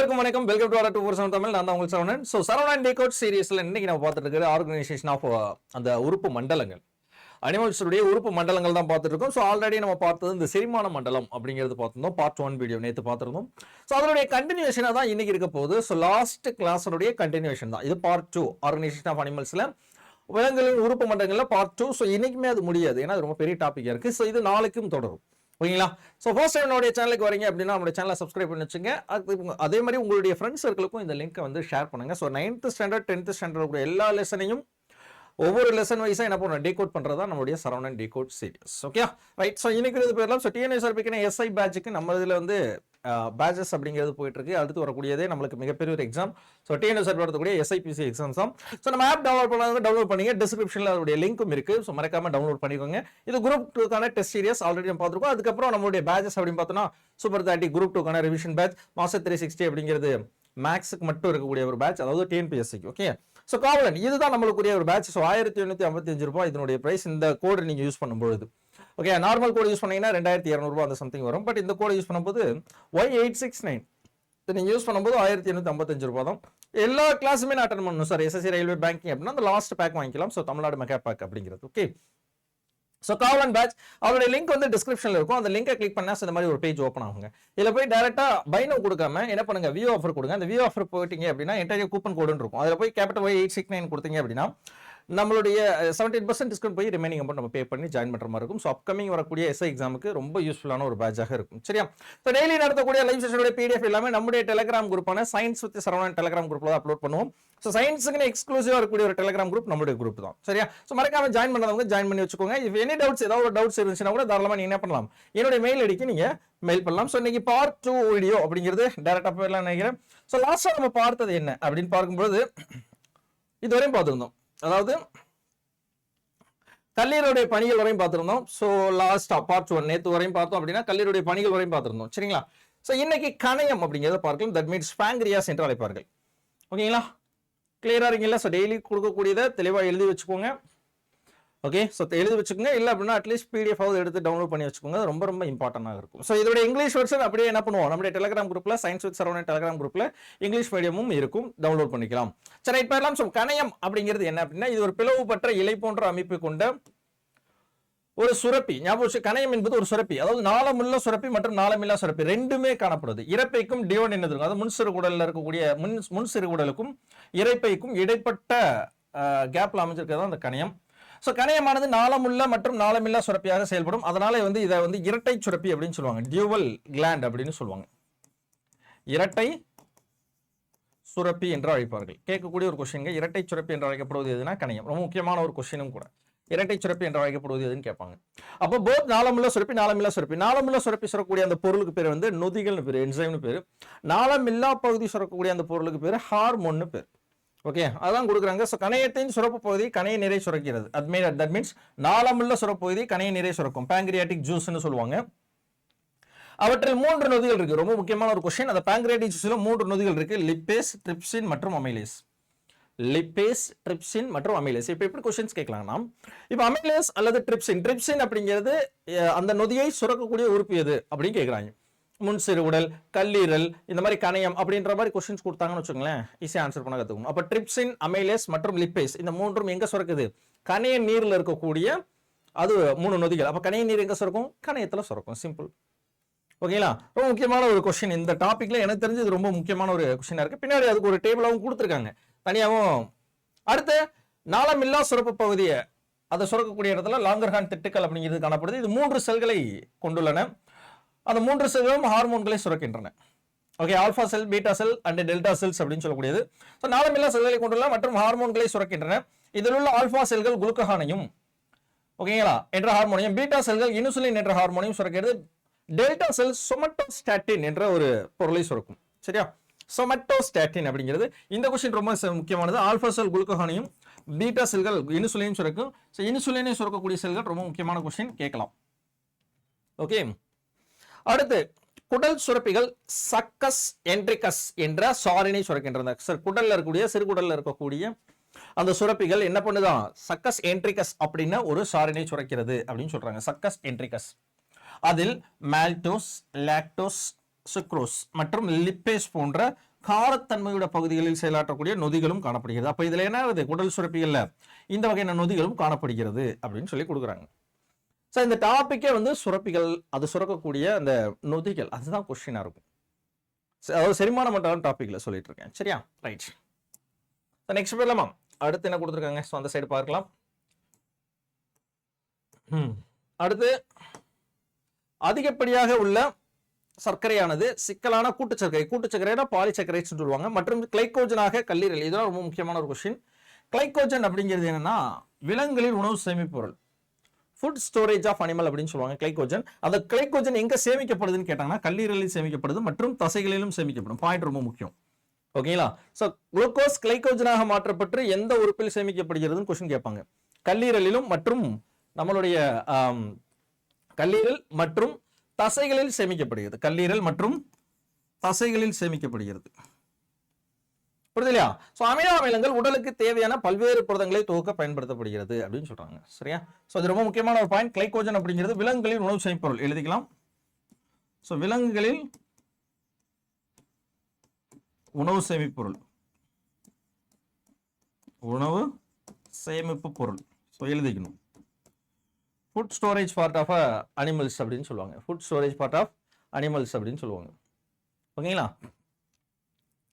அனைவருக்கும் வணக்கம். Welcome to R two four seven Tamil. நான் தான் உங்கள் Saravanan. So Saravanan take out சீரியஸில் இன்னைக்கு நம்ம பார்த்துட்டு இருக்கிற ஆர்கனைசேஷன் ஆஃப் அந்த உறுப்பு மண்டலங்கள். அனிமல்ஸுடைய உறுப்பு மண்டலங்கள் தான் பார்த்துட்டு இருக்கோம். ஸோ ஆல்ரெடி நம்ம பார்த்தது இந்த செரிமான மண்டலம் அப்படிங்கிறது பார்த்துருந்தோம். பார்ட் ஒன் வீடியோ நேற்று பார்த்துருந்தோம். ஸோ அதனுடைய கண்டினியூஷனாக தான் இன்னைக்கு இருக்க போகுது. ஸோ லாஸ்ட் கிளாஸனுடைய கண்டினியூஷன் தான். இது பார்ட் டூ ஆர்கனைசேஷன் ஆஃப் அனிமல்ஸில் விலங்குகளின் உறுப்பு மண்டலங்களில் பார்ட் டூ ஸோ இன்னைக்குமே அது முடியாது. ஏன்னா அது ரொம்ப பெரிய டாப்பிக்காக இருக்குது ஸோ இது நாளைக்கும் தொடரும். ஓகேங்களா? ஸோ ஃபர்ஸ்ட் டைம் நம்மளுடைய சேனலுக்கு வரீங்க அப்படின்னா நம்மளுடைய சேனலை சப்ஸ்கிரைப் பண்ணி வச்சுங்க அது அதே மாதிரி உங்களுடைய ஃப்ரெண்ட்ஸ் சர்க்கிளுக்கும் இந்த லிங்க்கை வந்து ஷேர் பண்ணுங்க. So ninth standard tenth standard கூட எல்லா லெசனையும் ஒவ்வொரு லெசன் வைஸாக என்ன பண்ணுவோம்? டீகோட் பண்ணுறது தான் நம்மளுடைய Saravanan decode series okay right so இன்னைக்கு இது பேர்லாம் ஸோ டிஎன்எஸ்ஆர்பிக்கான எஸ்ஐ பேட்சுக்கு நம்ம இதில் வந்து பேட்சஸ் அப்படிங்கிறது போயிட்டு இருக்கு அடுத்து வரக்கூடியதே நம்மளுக்கு மிகப்பெரிய ஒரு எக்ஸாம் ஸோ டிஎன்எஸ்ஆர் வரக்கூடிய எஸ்ஐபிசி எக்ஸாம்ஸ் தான் ஸோ நம்ம ஆப் டவுன்லோட் பண்ணாங்க டவுன்லோட் பண்ணிங்க. டிஸ்கிரிப்ஷனில் அதோடைய லிங்க்கும் இருக்கு. ஸோ மறக்காம டவுன்லோட் பண்ணிக்கோங்க. இது குரூப் டூக்கான டெஸ்ட் சீரியஸ் ஆல்ரெடி நம்ம பார்த்துருக்கோம். அதுக்கப்புறம் நம்மளுடைய பேட்சஸ் அப்படின்னு பார்த்தோம்னா சூப்பர் தேர்ட்டி குரூப் டூக்கான ரிவிஷன் பேட்ச் மாசம் த்ரீ சிக்ஸ்டி அப்படிங்கிறது மேக்ஸுக்கு மட்டும் இருக்கக்கூடிய ஒரு பேட்ச் அதாவது டிஎன்பிஎஸ்சிக்கு ஓகே ஸோ காவலன் இதுதான் நம்மளுக்குரிய ஒரு பேட்ச் ஸோ ஆயிரத்தி எண்ணூற்றி ஐம்பத்தஞ்சு ரூபாய் இதனுடைய பிரைஸ் இந்த கோடு நீங்கள் யூஸ் பண்ணும்பொழுது. ஓகே நார்மல் கோடு யூஸ் பண்ணீங்கன்னா ரெண்டாயிரத்தி இரநூறுபா அந்த சம்திங் வரும். பட் இந்த கோடு யூஸ் பண்ணும்போது ஒய் எயிட் சிக்ஸ் நைன் இது நீங்கள் யூஸ் பண்ணும்போது ஆயிரத்தி எண்ணூற்றி ஐம்பத்தஞ்சு ரூபா தான். எல்லா கிளாஸுமே நான் அட்டன் பண்ணணும். சார் எஸ்எஸ்சி ரயில்வே பேங்கிங் அப்படின்னா அந்த லாஸ்ட் பேக் வாங்கிக்கலாம். ஸோ தமிழ்நாடு மெகா பேக் அப்படிங்கிறது. ஓகே ஸோ காவலன் பேட்ச் அவருடைய லிங்க் வந்து டிஸ்கிரிப்ஷனில் இருக்கும். அந்த லிங்கை கிளிக் பண்ணா so இந்த மாதிரி ஒரு பேஜ் ஓப்பன் ஆகுங்க. இதில் போய் டேரெக்டாக பைனோ கொடுக்காம என்ன பண்ணுங்க? வியூ ஆஃபர் கொடுங்க. அந்த வியூ ஆஃபர் போயிட்டீங்க அப்படின்னா என்டையர் கூப்பன் கோடுன்னு இருக்கும். அதில் போய் capital Y eight six nine கொடுத்தீங்க அப்படின்னா நம்மளுடைய செவன்டீன் பர்சன்ட் டிஸ்கவுண்ட் போய் ரிமைனிங் அமௌண்ட் நம்ம பே பண்ணி ஜாயின் பண்ணுற மாதிரி இருக்கும். ஸோ அப்கமிங் வரக்கூடிய எஸ்ஐ எக்ஸாமுக்கு ரொம்ப யூஸ்ஃபுல்லான ஒரு பேட்சாக இருக்கும். சரியா? ஸோ டெய்லி நடத்தக்கூடிய லைவ் செஷனுடைய பிடிஎஃப் எல்லாமே நம்முடைய டெலிகிராம் குரூப்பான சயின்ஸ் வித் சரவணன் டெலிகிராம் குரூப்பில் அப்லோட் பண்ணுவோம். ஸோ சயின்ஸுக்குன்னு எக்ஸ்க்ளூசிவாக இருக்கக்கூடிய ஒரு டெலிகிராம் குரூப் நம்மளுடைய குரூப் தான். சரியா? ஸோ மறக்காம ஜாயின் பண்ணாதவங்க ஜாயின் பண்ணி வச்சுக்கோங்க. இஃப் எனி டவுட்ஸ் ஏதாவது ஒரு டவுட்ஸ் இருந்துச்சுன்னா கூட தாராளமாக நீங்கள் என்ன பண்ணலாம்? என்னுடைய மெயில் ஐடிக்கு நீங்கள் மெயில் பண்ணலாம். ஸோ இன்னைக்கு பார்ட் டூ வீடியோ அப்படிங்கிறது டேரக்டாக போயிடலாம் நினைக்கிறேன். ஸோ லாஸ்ட்டாக நம்ம பார்த்தது என்ன அப்படின்னு பார்க்கும்போது இதுவரையும் பார்த்துருந்தோம். அதாவது கல்லீரலுடைய பணிகள் வரையும் பார்த்திருந்தோம். ஸோ லாஸ்ட் பார்ட் ஒன் நேற்று வரையும் பார்த்தோம் அப்படின்னா கல்லீரலுடைய பணிகள் வரையும் பார்த்துருந்தோம். சரிங்களா? ஸோ இன்னைக்கு கணையம் அப்படிங்கிறத பார்க்கலாம் தட் மீன்ஸ் பேங்க்ரியாஸ் என்று அழைப்பார்கள். ஓகேங்களா கிளியராக இருக்கீங்களா? ஸோ டெய்லி கொடுக்கக்கூடியதை தெளிவாக எழுதி வச்சுக்கோங்க. ஓகே ஸோ எழுதி வச்சுக்கோங்க. இல்லை அப்படின்னா அட்லீஸ்ட் பிடிஎஃப் எடுத்து டவுன்லோட் பண்ணி வச்சுக்கோங்க. அது ரொம்ப ரொம்ப இம்பார்ட்டண்டாக இருக்கும். ஸோ இதோட இங்கிலீஷ் வெர்ஷன் அப்படியே என்ன பண்ணுவோம்? நம்மளுடைய டெலிகிராம் குரூப்பில் சயின்ஸ் வித் சரவணன் டெலிகிராம் குரூப்பில் இங்கிலீஷ் மீடியமும் இருக்கும். டவுன்லோட் பண்ணிக்கலாம். சரி இப்போ எல்லாம் ஸோ கணையம் அப்படிங்கிறது என்ன அப்படின்னா இது ஒரு பிளவுபற்ற இலை போன்ற அமைப்பு கொண்ட ஒரு சுரப்பி. ஞாபகம் கணையம் என்பது ஒரு சுரப்பி. அதாவது நாளமுள்ள சுரப்பி மற்றும் நாளமில்லா சுரப்பி ரெண்டுமே காணப்படுது. இறப்பைக்கும் டியோன் என்ன இருக்கும் அதாவது முன் சிறுகுடல்ல இருக்கக்கூடிய முன் முன் சிறுகுடலுக்கும் இறைப்பைக்கும் இடைப்பட்ட கேப்ல அமைஞ்சிருக்கிறது தான் அந்த கணையம்? ஸோ கணையமானது நாளமுள்ள மற்றும் நாளமில்லா சுரப்பியாக செயல்படும். அதனால வந்து இதை வந்து இரட்டை சுரப்பி அப்படின்னு சொல்லுவாங்க. டியூவல் கிளாண்ட் அப்படின்னு சொல்லுவாங்க. இரட்டை சுரப்பி என்று அழைப்பார்கள். கேட்கக்கூடிய ஒரு கொஸ்டின் இரட்டை சுரப்பி என்று அழைக்கப்படுவது எதுனா கணையம். ரொம்ப முக்கியமான ஒரு கொஸ்டினும் கூட. இரட்டை சுரப்பி என்று அழைக்கப்படுவது எதுன்னு கேட்பாங்க. அப்போ போத் நாளமுள்ள சுரப்பி நாளமில்லா சுரப்பி. நாளமுள்ள சுரப்பி சுரக்கூடிய அந்த பொருளுக்கு பேர் வந்து நொதிகள்னு பேர் என்சைம்னு பேர். நாளமில்லா பகுதி சுரக்கக்கூடிய அந்த பொருளுக்கு பேர் ஹார்மோன்னு பேர். ஓகே அதான் கொடுக்குறாங்க. ஸோ கணையத்தின் சுரப்பு பகுதி கணைய நிறை சுரக்கிறது. அது மீன் தட் மீன்ஸ் நாளமுள்ள சுரப்பு பகுதி கணைய நிறை சுரக்கும். பேங்க்ரியாட்டிக் ஜூஸ்னு சொல்லுவாங்க. அவற்றில் மூன்று நொதிகள் இருக்கு. ரொம்ப முக்கியமான ஒரு கொஸ்டின் அந்த பேங்க்ரியாட்டிக் ஜூஸ்ல மூன்று நொதிகள் இருக்கு. லிப்பேஸ் ட்ரிப்சின் மற்றும் அமைலேஸ் லிப்பேஸ் ட்ரிப்சின் மற்றும் அமைலேஸ் இப்போ எப்படி கொஸ்டின்ஸ் கேட்கலாம்னா இப்போ அமைலேஸ் அல்லது ட்ரிப்சின் ட்ரிப்சின் அப்படிங்கிறது அந்த நொதியை சுரக்கக்கூடிய உறுப்பு எது? அப்படின்னு கேட்குறாங்க. முன் சிறுகுடல் கல்லீரல் இந்த மாதிரி கணையம் அப்படின்ற மாதிரி கொஸ்டின்ஸ் கொடுத்தாங்கன்னு வச்சுக்கோங்களேன். ஈஸியாக ஆன்சர் பண்ண கற்றுக்கணும் அப்போ ட்ரிப்சின் அமைலேஸ் மற்றும் லிப்பேஸ் இந்த மூன்றும் எங்கே சுரக்குது? கணைய நீரில் இருக்கக்கூடிய அது மூணு நொதிகள். அப்போ கணைய நீர் எங்கே சுரக்கும்? கணையத்தில் சுரக்கும். சிம்பிள் ஓகேங்களா ரொம்ப முக்கியமான ஒரு கொஸ்டின் இந்த டாப்பிக்கில் எனக்கு தெரிஞ்சு இது ரொம்ப முக்கியமான ஒரு கொஷினாக இருக்குது பின்னாடி அதுக்கு ஒரு டேபிளாகவும் கொடுத்துருக்காங்க. தனியாகவும் அடுத்து நாளமில்லா சுரப்பு பகுதியை அதை சுரக்கக்கூடிய இடத்துல லாங்கர்ஹான் திட்டுக்கள் அப்படிங்கிறது காணப்படுது. இது மூன்று செல்களை கொண்டுள்ளன. அந்த மூன்று செல்களும் ஹார்மோன்களை சுரக்கின்றன. Okay alpha cell beta cell and delta cells அப்படின்னு சொல்லக்கூடியது. ஸோ நாளமில்லா செல்களை கொண்டுள்ள மற்றும் ஹார்மோன்களை சுரக்கின்றன. இதில் உள்ள ஆல்ஃபா செல்கள் குளுக்கஹானையும் ஓகேங்களா என்ற ஹார்மோனியம் பீட்டா செல்கள் இனுசுலின் என்ற ஹார்மோனியம் சுரக்கிறது. டெல்டா செல் சொமட்டோஸ்டாட்டின் என்ற ஒரு பொருளை சுரக்கும். சரியா? சொமட்டோஸ்டாட்டின் அப்படிங்கிறது. இந்த கொஸ்டின் ரொம்ப ச- முக்கியமானது. ஆல்ஃபா செல் குளுக்கஹானையும் பீட்டா செல்கள் இன்சுலினையும் சுரக்கும். ஸோ இன்சுலினை சுரக்கக்கூடிய செல்கள் ரொம்ப முக்கியமான கொஸ்டின் கேட்கலாம். ஓகே அடுத்து குடல் சுரப்பிகள் சக்கஸ் என்ட்ரிகஸ் என்ற சாரினை சுரக்கின்றன. சார் குடல்ல இருக்கக்கூடிய சிறுகுடல்ல இருக்கக்கூடிய அந்த சுரப்பிகள் என்ன பண்ணுதான் சக்கஸ் என்ட்ரிகஸ் அப்படின்னா ஒரு சாரினை சுரக்கிறது அப்படின்னு சொல்றாங்க. Succus entericus. அதில் மால்டோஸ் லாக்டோஸ் சுக்ரோஸ் மற்றும் லிப்பேஸ் போன்ற காரத்தன்மையுடைய பகுதிகளில் செயலாற்றக்கூடிய நொதிகளும் காணப்படுகிறது. அப்போ இதில் என்ன ஆகுது? குடல் சுரப்பிகளில் இந்த வகையான நொதிகளும் காணப்படுகிறது அப்படின்னு சொல்லி கொடுக்குறாங்க. ஸோ இந்த டாப்பிக்கே வந்து சுரப்பிகள் அது சுரக்கக்கூடிய அந்த நொதிகள் அதுதான் கொஸ்டினாக இருக்கும். அதாவது செரிமான மண்டலம் டாப்பிக்கில் சொல்லிட்டு இருக்கேன் சரியா? ரைட் நெக்ஸ்ட் போயிடலாமா அடுத்து என்ன கொடுத்துருக்காங்க? ஸோ அந்த சைடு பார்க்கலாம். ம். அடுத்து அதிகப்படியாக உள்ள சர்க்கரையானது சிக்கலான கூட்டு சர்க்கரை கூட்டு சர்க்கரைனா பாலி சர்க்கரை சொல்லுவாங்க. மற்றும் கிளைக்கோஜனாக கல்லீரல் இதுதான் ரொம்ப முக்கியமான ஒரு கொஸ்டின் கிளைக்கோஜன் அப்படிங்கிறது என்னன்னா விலங்குகளின் உணவு சேமிப்பு பொருள். ஃபுட் ஸ்டோரேஜ் ஆஃப் அனிமல் அப்படின்னு சொல்லுவாங்க கிளைகோஜன் அந்த கிளைகோஜன் எங்கே சேமிக்கப்படுதுன்னு கேட்டாங்கன்னா கல்லீரலில் சேமிக்கப்படுது மற்றும் தசைகளிலும் சேமிக்கப்படும். பாயிண்ட் ரொம்ப முக்கியம். ஓகேங்களா ஸோ குளுக்கோஸ் கிளைக்கோஜனாக மாற்றப்பட்டு எந்த உறுப்பில் சேமிக்கப்படுகிறதுன்னு கொஸ்டின் கேட்பாங்க. கல்லீரலிலும் மற்றும் நம்மளுடைய um, கல்லீரல் மற்றும் தசைகளில் சேமிக்கப்படுகிறது. கல்லீரல் மற்றும் தசைகளில் சேமிக்கப்படுகிறது. புரியுது இல்லையா ஸோ அமினோ அமிலங்கள் உடலுக்கு தேவையான பல்வேறு புரதங்களை தொகுக்க பயன்படுத்தப்படுகிறது அப்படின்னு சொல்றாங்க. சரியா? ஸோ இது ரொம்ப முக்கியமான ஒரு பாயிண்ட் கிளைக்கோஜன் அப்படிங்கிறது விலங்குகளின் உணவு சேமிப்பொருள். எழுதிக்கலாம். ஸோ விலங்குகளில் உணவு சேமிப்பொருள். உணவு சேமிப்பு பொருள். ஸோ எழுதிக்கணும். Food storage part of animals அப்படின்னு சொல்லுவாங்க. Food storage part of animals அப்படின்னு சொல்லுவாங்க. ஓகேங்களா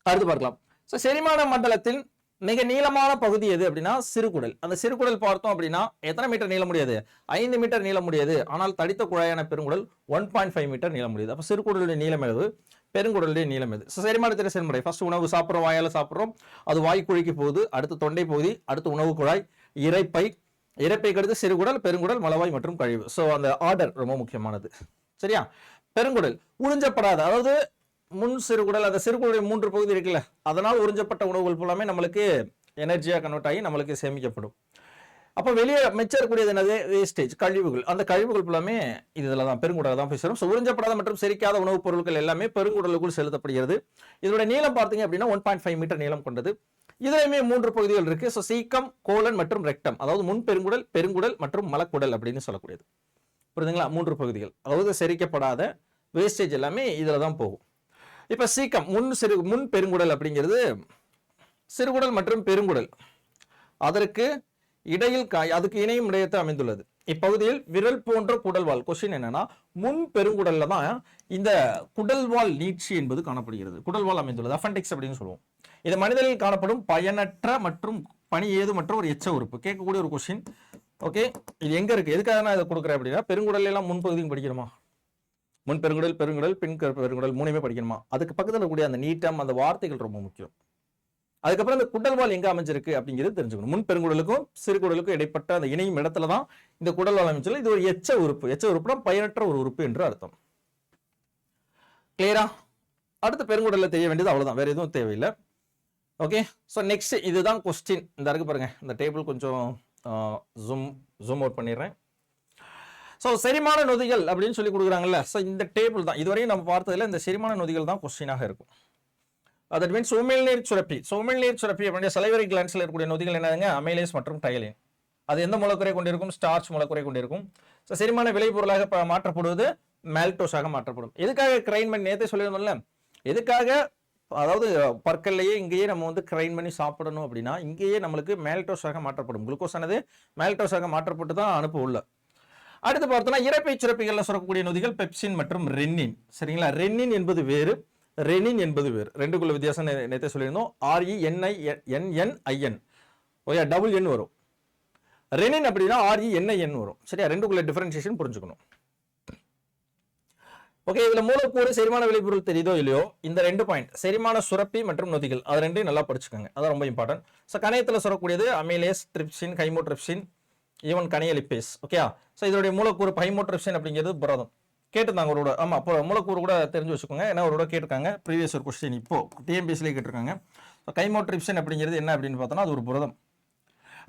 அடுத்து பார்க்கலாம். ஸோ செரிமான மண்டலத்தின் மிக நீளமான பகுதி எது அப்படின்னா சிறுகுடல். அந்த சிறுகுடல் பார்த்தோம் அப்படின்னா எத்தனை மீட்டர் நீள முடியாது? ஐந்து மீட்டர் நீள முடியாது. ஆனால் தடித்த குழாயான பெருங்குடல் ஒன் பாயிண்ட் ஃபைவ் மீட்டர் நீள முடியுது. அப்போ சிறுகுடலுடைய நீளம் எது? பெருங்குடலுடைய நீளம் எது? ஸோ செரிமானத்தின் செயல்முறை ஃபர்ஸ்ட் உணவு சாப்பிட்றோம் வாயால் சாப்பிட்றோம். அது வாய் குழிக்கு போகுது அடுத்து தொண்டை பகுதி அடுத்து உணவு குழாய் இரைப்பை. இரைப்பைக்கு அடுத்து சிறுகுடல் பெருங்குடல் மலவாய் மற்றும் கழிவு. ஸோ அந்த ஆர்டர் ரொம்ப முக்கியமானது. சரியா? பெருங்குடல். உறிஞ்சப்படாத அதாவது முன் சிறுகுடல் அந்த சிறுகுடலுடைய மூன்று பகுதி இருக்குல்ல அதனால் உறிஞ்சப்பட்ட உணவுகள் ஃபுல்லாமே நம்மளுக்கு எனர்ஜியாக கன்வெர்ட் ஆகி நம்மளுக்கு சேமிக்கப்படும். அப்போ வெளியே மிச்சம் என்னது? வேஸ்டேஜ் கழிவுகள். அந்த கழிவுகள் ஃபுல்லாமே இதில் தான் பெருங்குடல் தான் போய் சேரும் ஸோ உறிஞ்சப்படாத மற்றும் செரிக்காத உணவுப் பொருட்கள் எல்லாமே பெருங்குடலுக்குள் செலுத்தப்படுகிறது. இதோட நீளம் பார்த்தீங்க அப்படின்னா ஒன் பாயிண்ட் ஃபைவ் மீட்டர் நீளம் கொண்டது. இதுலையுமே மூன்று பகுதிகள் இருக்குது ஸோ சீக்கம் கோலன் மற்றும் ரெக்டம். அதாவது முன் பெருங்குடல் பெருங்குடல் மற்றும் மலக்குடல் அப்படின்னு சொல்லக்கூடியது. புரியுதுங்களா? மூன்று பகுதிகள். அதாவது செரிக்கப்படாத வேஸ்டேஜ் எல்லாமே இதில் தான் போகும். இப்போ சீக்கம் முன் சிறு முன் பெருங்குடல் அப்படிங்கிறது சிறுகுடல் மற்றும் பெருங்குடல். அதற்கு இடையில் காய் அதுக்கு இணையும் இடையத்தை அமைந்துள்ளது. இப்பகுதியில் விரல் போன்ற குடல்வால் கொஸ்டின் என்னன்னா முன் பெருங்குடல்ல தான் இந்த குடல்வால் நீட்சி என்பது காணப்படுகிறது. குடல்வால் அமைந்துள்ளது அஃபண்டிக்ஸ் அப்படின்னு சொல்லுவோம். இது மனிதனில் காணப்படும் பயனற்ற மற்றும் பணி ஏதுமற்ற ஒரு எச்ச உறுப்பு. கேட்கக்கூடிய ஒரு கொஸ்டின் ஓகே இது எங்க இருக்கு? எதுக்காக நான் இதை கொடுக்குறேன் அப்படின்னா பெருங்குடல் எல்லாம் முன்பகுதியும் படிக்கணுமா முன் பெருங்குடல் பெருங்குடல் பின் பெருங்குடல் மூணுமே படிக்கணுமா? அதுக்கு பக்கத்தில் இருக்கக்கூடிய அந்த நீட்டம் அந்த வார்த்தைகள் ரொம்ப முக்கியம். அதுக்கப்புறம் அந்த குடல்வால் எங்க அமைஞ்சிருக்கு அப்படிங்கிறது தெரிஞ்சுக்கணும். முன் பெருங்குடலுக்கும் சிறுகுடலுக்கும் இடைப்பட்ட அந்த இணையும் இடத்துல தான் இந்த குடல்வால் அமைஞ்சிருக்கு. இது ஒரு எச்ச உறுப்பு. எச்ச உறுப்புனா பயனற்ற ஒரு உறுப்பு என்று அர்த்தம். கிளியரா அடுத்த பெருங்குடலில் தெரிய வேண்டியது அவ்வளோதான் வேற எதுவும் தேவையில்லை. ஓகே ஸோ நெக்ஸ்ட் இதுதான் கொஸ்டின் இந்த இருக்கு பாருங்க. இந்த டேபிள் கொஞ்சம் ஜூம் ஜூம் அவுட் பண்ணிடுறேன். ஸோ செரிமான நொதிகள் அப்படின்னு சொல்லி கொடுக்குறாங்கல்ல. ஸோ இந்த டேபிள் தான். இதுவரையும் நம்ம பார்த்ததில் இந்த செரிமான நொதிகள் தான் கொஸ்டினாக இருக்கும். அதட் மீன்ஸ் உமிழ்நீர் சுரப்பி. ஸோ உமிழ்நீர் சுரப்பி அப்படின்ற சலைவரி கிளான்ஸில் இருக்கக்கூடிய நொதிகள் என்னதுங்க? அமைலேஸ் மற்றும் டயலின் அது எந்த மூலக்குறை கொண்டிருக்கும்? ஸ்டார்ச் மூலக்குறை கொண்டிருக்கும். ஸோ செரிமான விளைபொருளாக மாற்றப்படுவது மேல்டோஸாக மாற்றப்படும். எதுக்காக கிரைன் பண்ணி நேற்றே சொல்லியிருந்தோம்ல? எதுக்காக அதாவது பற்கல்லையே இங்கேயே நம்ம வந்து கிரைன் பண்ணி சாப்பிடணும் அப்படின்னா இங்கேயே நம்மளுக்கு மேல்டோஸாக மாற்றப்படும். குளுக்கோஸ் ஆனது மேல்டோஸாக மாற்றப்பட்டு தான் அனுப்ப உள்ள. அடுத்து பார்த்தோம்னா இறப்பை சுரப்பிகளில் சுரக்கக்கூடிய நொதிகள் பெப்சின் மற்றும் ரென்னின் சரிங்களா? ரென்னின் என்பது வேறு ரெனின் என்பது வேறு. ரெண்டுக்குள்ள வித்தியாசம் நேற்று சொல்லியிருந்தோம். R E N I N N I N Oya double N வரும். ரெனின் அப்படின்னா ஆர்இ என்ஐஎன் வரும். சரியா? ரெண்டுக்குள்ள டிஃபரன்சியேஷன் புரிஞ்சுக்கணும். ஓகே இதில் மூலக்கூறு செரிமான விளைபொருள் தெரியுதோ இல்லையோ? இந்த ரெண்டு பாயிண்ட் செரிமான சுரப்பி மற்றும் நொதிகள் அது ரெண்டையும் நல்லா படிச்சுக்கோங்க. அதான் ரொம்ப இம்பார்ட்டன்ட் ஸோ கணையத்தில் சுரக்கூடியது அமிலேஸ் ட்ரிப்சின் கைமோட்ரிப்சின் ஈவன் கனியலிப்பேஸ் ஓகே ஸோ இதோடைய மூலக்கூறு பைமோட்ரிப்ஷன் அப்படிங்கிறது புரதம். கேட்டிருந்தாங்க ஒரு ஆமாம் அப்போ மூலக்கூறு கூட தெரிஞ்சு வச்சுக்கோங்க. ஏன்னா ஒரு கேட்டிருக்காங்க. ப்ரீவியஸ் ஒரு கொஸ்டின் இப்போ டிஎம்பிஎஸ்லேயே கேட்டிருக்காங்க. ஸோ கைமோட்ரிப்ஷன் அப்படிங்கிறது என்ன அப்படின்னு பார்த்தோன்னா அது ஒரு புரதம்.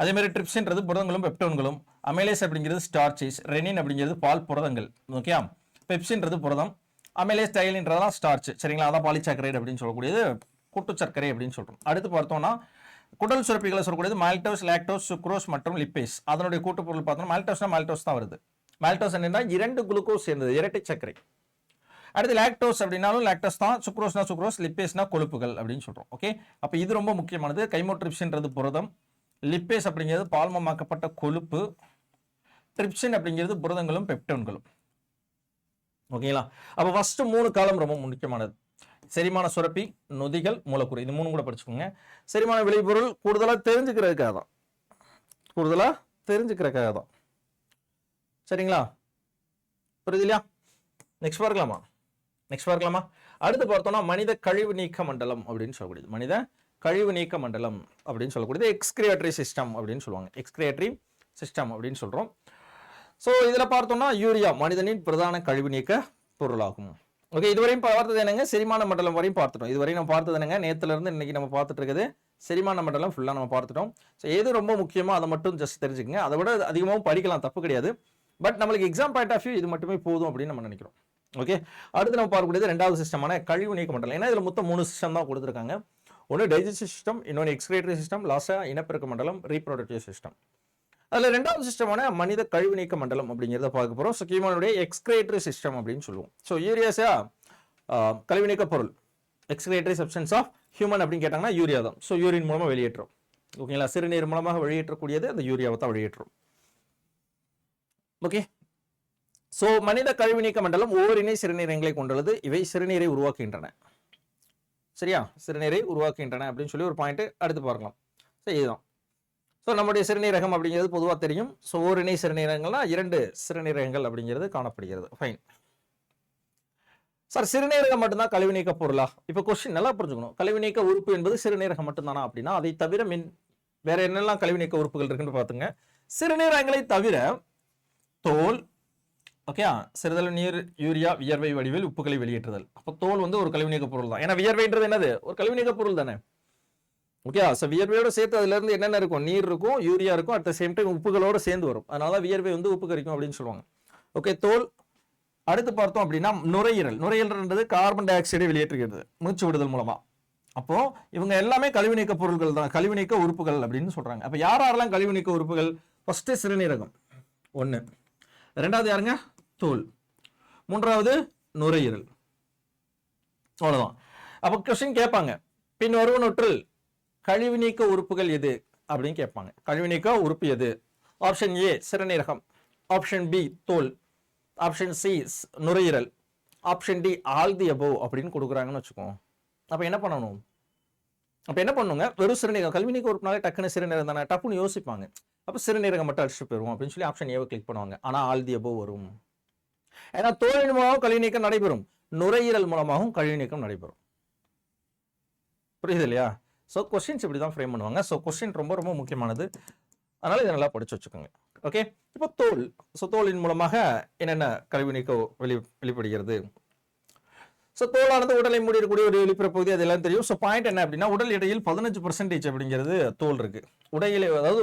அதேமாதிரி ட்ரிப்ஸ்ன்றது புரதங்களும் பெப்டோன்களும் அமைலேஸ் அப்படிங்கிறது ஸ்டார்ச்சஸ் ரெனின் அப்படிங்கிறது பால் புரதங்கள் ஓகே பெப்சின்றது புரதம் அமைலேஸ் டயலின்றதெல்லாம் ஸ்டார்ச் சரிங்களா? அதான் பாலிசாக்கரைடு அப்படின்னு சொல்லக்கூடியது கூட்டு சர்க்கரை அப்படின்னு சொல்கிறோம் அடுத்து பார்த்தோம்னா குடல் சுரப்பிகளை சொல்லக்கூடியது மால்டோஸ் லாக்டோஸ் சுக்ரோஸ் மற்றும் லிப்பேஸ் அதனுடைய கூட்டு பொருள் பார்த்தோம்னா மால்டோஸ்னா மால்டோஸ் தான் வருது. மால்டோஸ் என்னன்னா இரண்டு குளுக்கோஸ் சேர்ந்தது இரட்டை சர்க்கரை. அடுத்து லாக்டோஸ் அப்படின்னாலும் லாக்டோஸ் தான் சுக்ரோஸ்னா சுக்ரோஸ் லிப்பேஸ்னா கொழுப்புகள் அப்படின்னு சொல்கிறோம் ஓகே அப்போ இது ரொம்ப முக்கியமானது. கைமோட்ரிப்ஸ்ன்றது புரதம். லிப்பேஸ் அப்படிங்கிறது பால்மமாக்கப்பட்ட கொழுப்பு. ட்ரிப்சின் அப்படிங்கிறது புரதங்களும் பெப்டோன்களும் ஓகேங்களா அப்போ ஃபஸ்ட்டு மூணு காலம் ரொம்ப முக்கியமானது. செரிமான சுரப்பி நொதிகள் மூலக்கூறு. இது மூணு கூட படிச்சுக்கோங்க. செரிமான விளைபொருள் கூடுதலாக தெரிஞ்சுக்கிறதுக்காக தான். கூடுதலாக தெரிஞ்சுக்கிறதுக்காக தான். சரிங்களா? புரியுது இல்லையா? நெக்ஸ்ட் பார்க்கலாமா? நெக்ஸ்ட் பார்க்கலாமா? அடுத்து பார்த்தோம்னா மனித கழிவு நீக்க மண்டலம் அப்படின்னு சொல்லக்கூடியது. மனித கழிவு நீக்க மண்டலம் அப்படின்னு சொல்லக்கூடியது. எக்ஸ்கிரியேட்டரி சிஸ்டம் அப்படின்னு சொல்லுவாங்க. எக்ஸ்கிரியேட்டரி சிஸ்டம் அப்படின்னு சொல்கிறோம் ஸோ இதில் பார்த்தோம்னா யூரியா மனிதனின் பிரதான கழிவு நீக்க பொருளாகும். ஓகே இதுவரையும் பார்த்தது என்னங்க? செரிமான மண்டலம் வரையும் பார்த்துட்டோம். இதுவரையும் நம்ம பார்த்தது என்னங்க? நேத்துல இருந்து இன்னைக்கு நம்ம பார்த்துட்டு இருக்குது. செரிமான மண்டலம் ஃபுல்லாக நம்ம பார்த்துட்டோம். ஸோ எது ரொம்ப முக்கியமோ அதை மட்டும் ஜஸ்ட் தெரிஞ்சுக்கங்க. அதை விட அதிகமாகவும் படிக்கலாம் தப்பு கிடையாது. பட் நம்மளுக்கு எக்ஸாம் பாயிண்ட் ஆஃப் வியூ இது மட்டுமே போதும் அப்படின்னு நம்ம நினைக்கிறோம். ஓகே அடுத்து நம்ம பார்க்கக்கூடியது ரெண்டாவது சிஸ்டமான கழிவு நீக்க மண்டலம். ஏன்னா இதில் மொத்தம் மூணு சிஸ்டம் தான் கொடுத்துருக்காங்க. ஒன்று டைஜஸ்டிவ் சிஸ்டம் இன்னொன்று எக்ஸ்கிரேட்டரி சிஸ்டம் லாஸ்ட்டாக இனப்பெருக்க மண்டலம் ரீப்ரொடக்டிவ் சிஸ்டம் அதில் ரெண்டாவது சிஸ்டமான மனித கழிவு நீக்க மண்டலம் அப்படிங்கிறத பார்க்க போகிறோம் ஸோ கீமானுடைய எக்ஸ்கிரேட்டரி சிஸ்டம் அப்படின்னு சொல்லுவோம். ஸோ யூரியாஸா கழிவு நீக்க பொருள். எக்ஸ்கிரேட்டரி சப்ஸ்டன்ஸ் ஆஃப் ஹியூமன் அப்படின்னு கேட்டாங்கன்னா யூரியா தான். ஸோ யூரின் மூலமாக வெளியேற்றும். ஓகேங்களா சிறுநீர் மூலமாக வெளியேற்றக்கூடியது அந்த யூரியாவை தான் வெளியேற்றும். ஓகே ஸோ மனித கழிவு நீக்க மண்டலம் ஓரிணை சிறுநீரங்களை கொண்டுள்ளது. இவை சிறுநீரை உருவாக்குகின்றன. சரியா? சிறுநீரை உருவாக்குகின்றன அப்படின்னு சொல்லி ஒரு பாயிண்ட் அடுத்து பார்க்கலாம். சரி இதுதான். ஸோ நம்முடைய சிறுநீரகம் அப்படிங்கிறது பொதுவாக தெரியும். ஸோ ஒரு இணை சிறுநீரகங்கள்னா இரண்டு சிறுநீரகங்கள் அப்படிங்கிறது காணப்படுகிறது. ஃபைன் சார் சிறுநீரகம் மட்டும்தான் கழிவு நீக்க பொருளா? இப்போ கொஸ்டின் நல்லா புரிஞ்சுக்கணும். கழிவு நீக்க உறுப்பு என்பது சிறுநீரகம் மட்டும்தானா அப்படின்னா அதை தவிர மின் வேற என்னெல்லாம் கழிவு நீக்க உறுப்புகள் இருக்குன்னு பார்த்துங்க சிறுநீரகங்களை தவிர தோல் ஓகே சிறுதல் நீர் யூரியா வியர்வை வடிவில் உப்புகளை வெளியேற்றுதல். அப்போ தோல் வந்து ஒரு கழிவு நீக்க பொருள் தான் ஏன்னா வியர்வைன்றது என்னது? ஒரு கழிவு நீக்க பொருள் தானே. ஓகே ஸோ வியர்வையோட சேர்த்து அதுலேருந்து என்னென்ன இருக்கும்? நீர் இருக்கும் யூரியா இருக்கும் அட் த சேம் டைம் உப்புகளோட சேர்ந்து வரும். அதனால தான் வியர்வை வந்து உப்பு கரிக்கும் அப்படின்னு சொல்லுவாங்க. ஓகே தோல். அடுத்து பார்த்தோம் அப்படின்னா நுரையீரல். நுரையீரல்ன்றது கார்பன் டை ஆக்சைடை வெளியேற்றுகிறது மூச்சு விடுதல் மூலமாக அப்போ இவங்க எல்லாமே கழிவு நீக்க பொருட்கள் தான். கழிவு நீக்க உறுப்புகள் அப்படின்னு சொல்றாங்க. அப்போ யார் யாரெல்லாம் கழிவு நீக்க உறுப்புகள்? ஃபர்ஸ்ட் சிறுநீரகம். ஒன்று ரெண்டாவது யாருங்க? தோல். மூன்றாவது நுரையீரல். அவ்வளோதான் அப்போ கொஸ்டின் கேட்பாங்க. பின் ஒருவனொற்றில் கழிவு நீக்க உறுப்புகள் எது? அப்படின்னு கேட்பாங்க. கழிவு நீக்க உறுப்பு எது? ஆப்ஷன் ஏ சிறுநீரகம். ஆப்ஷன் பி தோல். ஆப்ஷன் சி நுரையீரல். Option D all the above அப்படின்னு கொடுக்குறாங்கன்னு வச்சுக்கோங்க. அப்போ என்ன பண்ணணும்? அப்போ என்ன பண்ணுங்க? வெறும் சிறுநீரகம். கல்வி நீக்க உறுப்புனாலே டக்குன்னு சிறுநீரகம் தானே. டப்புன்னு யோசிப்பாங்க. அப்போ சிறுநீரகம் மட்டும் அடிச்சுட்டு போயிடுவோம் அப்படின்னு சொல்லி ஆப்ஷன் ஏவை கிளிக் பண்ணுவாங்க. ஆனால் ஆல் தி அபோவ் வரும். ஏன்னா தோழின் மூலமாகவும் கழிவு நீக்கம் நடைபெறும். நுரையீரல் மூலமாகவும் கழிவு நீக்கம் நடைபெறும். புரியுது இல்லையா? ஸோ கொஸ்டின்ஸ் இப்படி தான் ஃப்ரேம் பண்ணுவாங்க. ஸோ கொஸ்டின் ரொம்ப ரொம்ப முக்கியமானது. அதனால் இதை நல்லா படிச்சு வச்சுக்கோங்க. ஓகே இப்போ தோல். ஸோ தோலின் மூலமாக என்னென்ன கழிவு நீக்கம் வெளி வெளிப்படுகிறது? ஸோ தோலானது உடலை முடியக்கூடிய ஒரு வெளிப்புற பகுதி அதெல்லாம் தெரியும். ஸோ பாயிண்ட் என்ன அப்படின்னா உடல் இடையில் பதினஞ்சு பர்சன்டேஜ் அப்படிங்கிறது தோல் இருக்குது உடையில அதாவது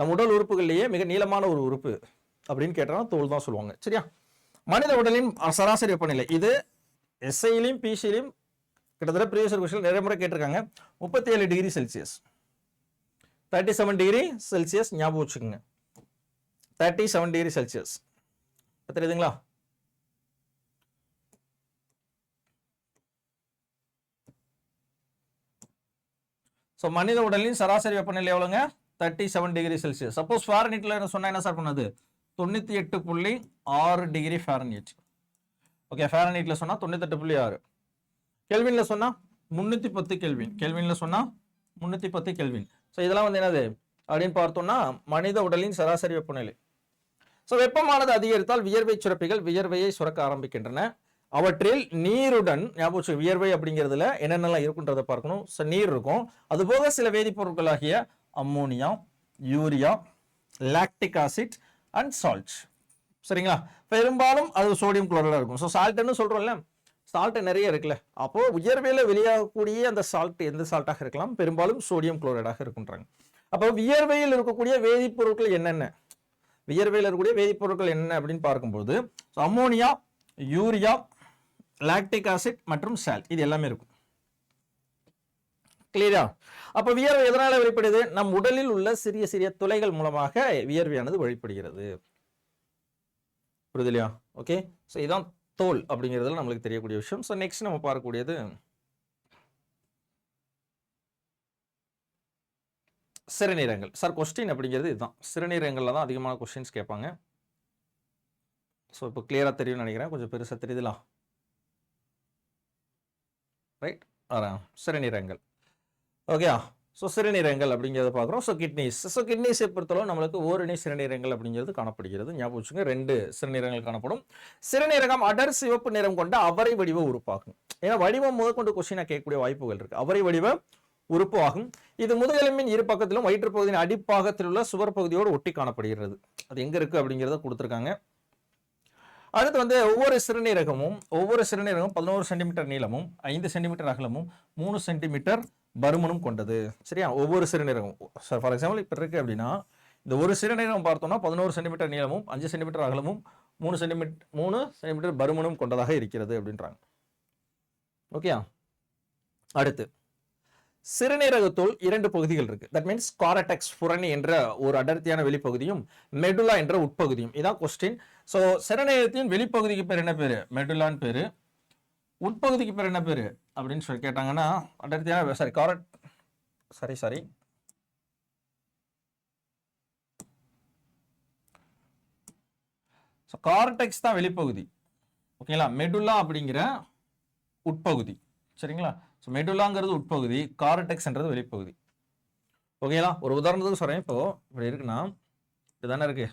நம் உடல் உறுப்புகள்லேயே மிக நீளமான ஒரு உறுப்பு அப்படின்னு கேட்டோம்னா தோல் தான் சொல்லுவாங்க. சரியா? மனித உடலின் சராசரி வெப்பநிலை. இது எஸ்ஐலையும் பிசிலையும் கிட்டத்தட்ட ப்ரீவியஸ் கொஸ்டின் நிறைய முறை கேட்டிருக்காங்க. முப்பத்தி ஏழு degree Celsius thirty seven degree Celsius ஞாபகம் வச்சுக்கோங்க. தேர்ட்டி செவன் டிகிரி செல்சியஸ் தெரியுதுங்களா? ஸோ மனித உடலின் சராசரி வெப்பநிலை எவ்வளோங்க? Thirty seven degree Celsius suppose ஃபாரன்ஹீட்டில் என்ன சொன்னால் என்ன சார் பண்ணது? தொண்ணூற்றி எட்டு புள்ளி ஆறு டிகிரி ஃபாரன்ஹீட் ஓகே ஃபாரன்ஹீட்டில் சொன்னால் தொண்ணூத்தெட்டு புள்ளி ஆறு. கெல்வின்ல சொன்னா முன்னூத்தி பத்து கெல்வின் கெல்வின்ல சொன்னா முன்னூத்தி பத்து கெல்வின் ஸோ இதெல்லாம் வந்து என்னது? அப்படின்னு பார்த்தோம்னா மனித உடலின் சராசரி வெப்பநிலை. ஸோ வெப்பமானது அதிகரித்தால் வியர்வை சுரப்பிகள் வியர்வையை சுரக்க ஆரம்பிக்கின்றன. அவற்றில் நீருடன் ஞாபகம் வியர்வை அப்படிங்கிறதுல என்னென்னலாம் இருக்குன்றதை பார்க்கணும். ஸோ நீர் இருக்கும். அதுபோக சில வேதிப்பொருட்களாகிய ammonia urea lactic acid and salt சரிங்களா? பெரும்பாலும் அது சோடியம் குளோரைடாக இருக்கும். ஸோ சால்ட்டுன்னு சொல்கிறோம்ல சால்ட்டு நிறைய இருக்குல்ல. அப்போது உயர்வையில் வெளியாகக்கூடிய அந்த சால்ட் எந்த சால்ட்டாக இருக்கலாம்? பெரும்பாலும் சோடியம் குளோரைடாக இருக்குன்றாங்க. அப்போ வியர்வையில் இருக்கக்கூடிய வேதிப்பொருட்கள் என்னென்ன? வியர்வையில் இருக்கக்கூடிய வேதிப்பொருட்கள் என்ன அப்படின்னு பார்க்கும்போது so ammonia urea lactic acid மற்றும் சால்ட் இது எல்லாமே இருக்கும். கிளியரா அப்போ வியர்வை எதனால் வெளிப்படுது? நம் உடலில் உள்ள சிறிய சிறிய துளைகள் மூலமாக வியர்வையானது வெளிப்படுகிறது. புரியுது இல்லையா? ஓகே ஸோ இதான் தோல் அப்படிங்கிறதுல நம்மளுக்கு தெரியக்கூடிய விஷயம். ஸோ நெக்ஸ்ட் நம்ம பார்க்கக்கூடியது சிறுநீரங்கள் சார் கொஸ்டின் அப்படிங்கிறது இதுதான். சிறுநீரகங்களில் தான் அதிகமான கொஸ்டின்ஸ் கேட்பாங்க. ஸோ இப்போ கிளியராக தெரியும்னு நினைக்கிறேன். கொஞ்சம் பெருசாக தெரியுதுலாம் ரைட் சிறுநீரங்கள் சிறுநீரகங்கள். ஓகேயா ஸோ சிறுநீரகங்கள் அப்படிங்கிறத பார்க்குறோம். ஸோ கிட்னிஸ் ஸோ கிட்னிஸை பொறுத்தளவு நம்மளுக்கு ஓரணி சிறுநீரகங்கள் அப்படிங்கிறது காணப்படுகிறது. ஞாபகம் வச்சுங்க ரெண்டு சிறுநீரகங்கள் காணப்படும். சிறுநீரகம் அடர் சிவப்பு நிறம் கொண்ட அவரை வடிவ உறுப்பாகும். ஏன்னா வடிவம் முதற்கொண்டு கொஸ்டினாக கேட்கக்கூடிய வாய்ப்புகள் இருக்குது அவரை வடிவ உறுப்பு ஆகும் இது முதுகெலும்பின் இரு பக்கத்திலும் வயிற்றுப்பகுதியின் அடிப்பாகத்தில் உள்ள சுவர் பகுதியோடு ஒட்டி காணப்படுகிறது. அது எங்கே இருக்குது அப்படிங்கிறத கொடுத்துருக்காங்க. அடுத்து வந்து ஒவ்வொரு சிறுநீரகமும் ஒவ்வொரு சிறுநீரகமும் பதினோரு சென்டிமீட்டர் நீளமும் ஐந்து சென்டிமீட்டர் அகலமும் மூணு சென்டிமீட்டர் பருமனும் கொண்டது. சரியா? ஒவ்வொரு சிறுநீரகம் ஃபார் எக்ஸாம்பிள் இப்போ இருக்கு அப்படின்னா இந்த ஒரு சிறுநீரகம் பார்த்தோம்னா பதினோரு சென்டிமீட்டர் நீளமும் அஞ்சு சென்டிமீட்டர் அகலமும் மூணு சென்டிமீட்டர் மூணு சென்டிமீட்டர் பருமனும் கொண்டதாக இருக்கிறது அப்படின்றாங்க. ஓகேயா? அடுத்து சிறுநீரகத்துள் இரண்டு பகுதிகள் இருக்கு. தட் மீன்ஸ் காரடெக்ஸ் புரணி என்ற ஒரு அடர்த்தியான வெளிப்பகுதியும் மெடுலா என்ற உட்பகுதியும். இதான் கொஸ்டின் ஸோ சிறநேயத்தின் வெளிப்பகுதிக்கு பேர் என்ன பேர்? மெடுலான்னு பேர். உட்பகுதிக்கு பேர் என்ன பேர்? அப்படின்னு சொல்லி கேட்டாங்கன்னா அடர்த்தியான sorry carrot sorry sorry so cortex தான் வெளிப்பகுதி. ஓகேங்களா? மெடுலா அப்படிங்கிற உட்பகுதி. சரிங்களா? ஸோ மெடுலாங்கிறது உட்பகுதி கார்டெக்ஸ்ன்றது வெளிப்பகுதி. ஓகேங்களா? ஒரு உதாரணத்துக்கு சொல்கிறேன் இப்போது இப்படி இருக்குன்னா இதுதானே இருக்குது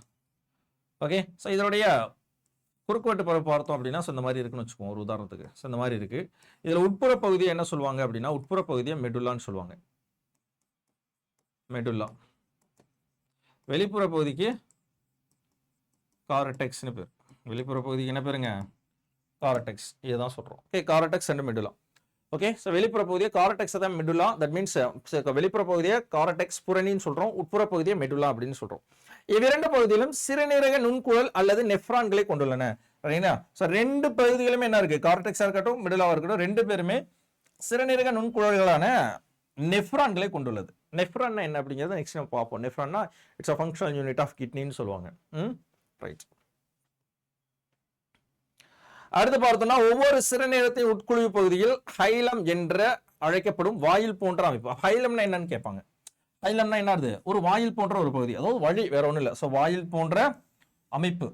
ஓகே ஸோ இதனுடைய குறுக்குவெட்டு பரப்பு பார்த்தோம் அப்படின்னா ஸோ இந்த மாதிரி இருக்குன்னு வச்சுக்கோங்க ஒரு உதாரணத்துக்கு. ஸோ இந்த மாதிரி இருக்கு. இதில் உட்புற பகுதியை என்ன சொல்லுவாங்க அப்படின்னா உட்புற பகுதியை மெடுலான்னு சொல்லுவாங்க. மெடுல்லா வெளிப்புற பகுதிக்கு காரடெக்ஸ்னு பேர். வெளிப்புற பகுதிக்கு என்ன பேருங்க? காரடெக்ஸ். இதுதான் சொல்கிறோம் okay cortex and medulla okay so வெளிப்புற பகுதியை காரடெக்ஸ் தான் மெடுலா தட் மீன்ஸ் வெளிப்புற பகுதியை காரடெக்ஸ் புரணின்னு சொல்கிறோம் உட்புற பகுதியை மெடுலா அப்படின்னு சொல்கிறோம் இவ்விரண்டு பகுதியிலும் சிறுநீரக நுண்குழல் அல்லது நெஃப்ரான்களை கொண்டுள்ளன. ரைனா ஸோ ரெண்டு பகுதிகளுமே என்ன இருக்குது காரடெக்ஸாக இருக்கட்டும் மிடிலாக இருக்கட்டும் ரெண்டு பேருமே சிறுநீரக நுண்குழல்களான நெஃப்ரான்களை கொண்டுள்ளது. நெஃப்ரான்னா என்ன அப்படிங்கிறத நெக்ஸ்ட் நம்ம பார்ப்போம். நெஃப்ரான்னா it's a functional unit of கிட்னின்னு சொல்லுவாங்க. ம்? ரைட் அடுத்து பார்த்தோம்னா ஒவ்வொரு சிறுநீரத்தின் உட்குழிவு பகுதியில் ஹைலம் என்ற அழைக்கப்படும் வாயில் போன்ற அமைப்பு. ஹைலம்னா என்னன்னு கேட்பாங்க. ஹைலம்னா என்னது ஒரு வாயில் போன்ற ஒரு பகுதி. அதாவது வழி வேற ஒன்றும் இல்லை. ஸோ வாயில் போன்ற அமைப்பு.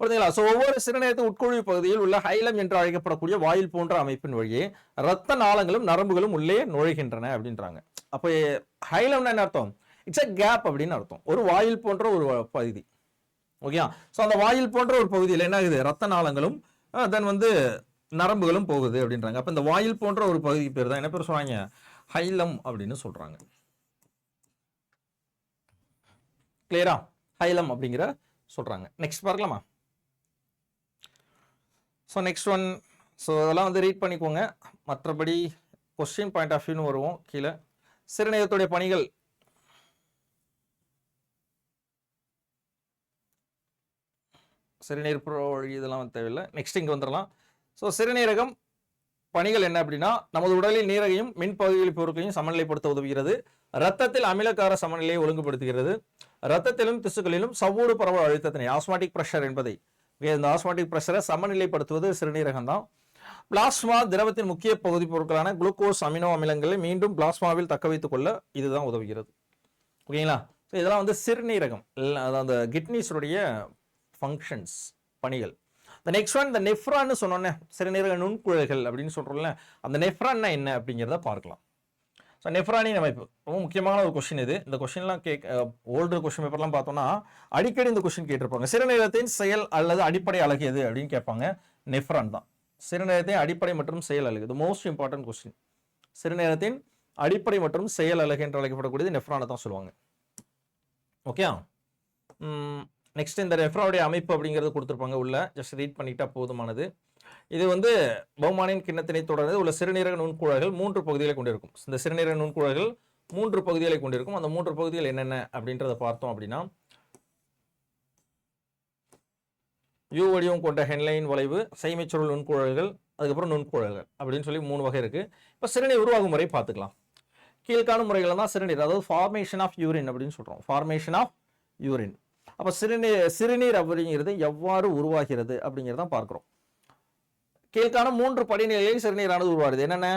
புரியுதுங்களா ஸோ ஒவ்வொரு சிறுநீரத்தின் உட்குழிவு பகுதியில் உள்ள ஹைலம் என்று அழைக்கப்படக்கூடிய வாயில் போன்ற அமைப்பின் வழியே ரத்த நாளங்களும் நரம்புகளும் உள்ளே நுழைகின்றன அப்படின்றாங்க. அப்போ ஹைலம்னா என்ன அர்த்தம்? இட்ஸ் அ கேப் அப்படின்னு அர்த்தம். ஒரு வாயில் போன்ற ஒரு பகுதி. ஓகேயா? ஸோ அந்த வாயில் போன்ற ஒரு பகுதியில் என்ன ஆகுது? ரத்த நாளங்களும் தென் வந்து நரம்புகளும் போகுது அப்படின்றாங்க. அப்போ இந்த வாயில் போன்ற ஒரு பகுதிக்கு பேர் தான் என்ன பேர் சொல்கிறாங்க ஹைலம் அப்படின்னு சொல்கிறாங்க கிளியரா ஹைலம் அப்படிங்கிற சொல்கிறாங்க நெக்ஸ்ட் பார்க்கலாமா? ஸோ நெக்ஸ்ட் ஒன் ஸோ அதெல்லாம் வந்து ரீட் பண்ணிக்கோங்க. மற்றபடி கொஸ்டின் பாயிண்ட் ஆஃப் வியூன்னு வருவோம் கீழே. சிறுநீரத்துடைய பணிகள் சிறுநீர் வழி இதெல்லாம் தேவையில்லை. நெக்ஸ்ட் இங்கே வந்துடலாம். ஸோ சிறுநீரகம் பணிகள் என்ன அப்படின்னா நமது உடலில் நீரகையும் மின்பகுதியில் பொருட்களையும் சமநிலைப்படுத்த உதவுகிறது. ரத்தத்தில் அமிலக்கார சமநிலையை ஒழுங்குபடுத்துகிறது. ரத்தத்திலும் திசுக்களிலும் சவ்வூடு பரவல் அழுத்தத்தினை ஆஸ்மாட்டிக் ப்ரெஷர் என்பதை. இந்த ஆஸ்மாட்டிக் ப்ரெஷரை சமநிலைப்படுத்துவது சிறுநீரகம் தான் பிளாஸ்மா திரவத்தின் முக்கிய பகுதி பொருட்களான குளுக்கோஸ் அமினோ அமிலங்களை மீண்டும் பிளாஸ்மாவில் தக்க வைத்துக் கொள்ள இதுதான் உதவுகிறது. ஓகேங்களா ஸோ இதெல்லாம் வந்து சிறுநீரகம். அந்த கிட்னிஸுடைய ஃபங்க்ஷன்ஸ் பணிகள். இந்த நெக்ஸ்ட் ஒன் இந்த நெஃப்ரான்னு சொன்னோன்னே சிறுநீரக நுண்குழல்கள் அப்படின்னு சொல்கிறோம்ல அந்த நெஃப்ரான்னா என்ன அப்படிங்கிறத பார்க்கலாம். ஸோ நெஃப்ரானின் அமைப்பு ரொம்ப முக்கியமான ஒரு கொஷின் இது. இந்த கொஷின்லாம் கேக் ஓல்டு கொஷின் பேப்பர்லாம் பார்த்தோம்னா அடிக்கடி இந்த கொஷின் கேட்டிருப்பாங்க. சிறுநீரகத்தின் செயல் அல்லது அடிப்படை அழகு எது அப்படின்னு கேட்பாங்க. நெஃப்ரான் தான். சிறுநீரகத்தின் அடிப்படை மற்றும் செயல் அழகு. இது மோஸ்ட் இம்பார்ட்டன்ட் கொஸ்டின் சிறுநீரகத்தின் அடிப்படை மற்றும் செயல் அழகு என்று அழைக்கப்படக்கூடியது நெஃப்ரானை தான் சொல்லுவாங்க. ஓகே நெக்ஸ்ட் இந்த ரெஃப்ராவுடைய அமைப்பு அப்படிங்கிறது கொடுத்துருப்பாங்க. உள்ள ஜஸ்ட் ரீட் பண்ணிட்டா போதுமானது. இது வந்து பௌமானின் கிண்ணத்தினை தொடர்ந்து உள்ள சிறுநீரக நுண்குழல்கள் மூன்று பகுதிகளை கொண்டிருக்கும். இந்த சிறுநீரக நுண்குழல்கள் மூன்று பகுதிகளை கொண்டிருக்கும். அந்த மூன்று பகுதிகள் என்னென்ன அப்படின்றத பார்த்தோம் அப்படின்னா யூ வடிவம் கொண்ட ஹென்லைன் வளைவு செய்மைச்சுருள் நுண்குழல்கள் அதுக்கப்புறம் நுண்குழல்கள் அப்படின்னு சொல்லி மூணு வகை இருக்கு. இப்போ சிறுநீர் உருவாகும் முறை பார்த்துக்கலாம். கீழ்காணும் முறைகள் தான் சிறுநீர் அதாவது ஃபார்மேஷன் ஆஃப் யூரின் அப்படின்னு சொல்றோம். ஃபார்மேஷன் ஆஃப் யூரின் அப்போ சிறுநீர் சிறுநீர் அப்படிங்கிறது எவ்வாறு உருவாகிறது அப்படிங்கிறதான் பார்க்குறோம். கீழ்கான மூன்று படிநிலையில் சிறுநீரானது உருவாகுது என்னென்ன?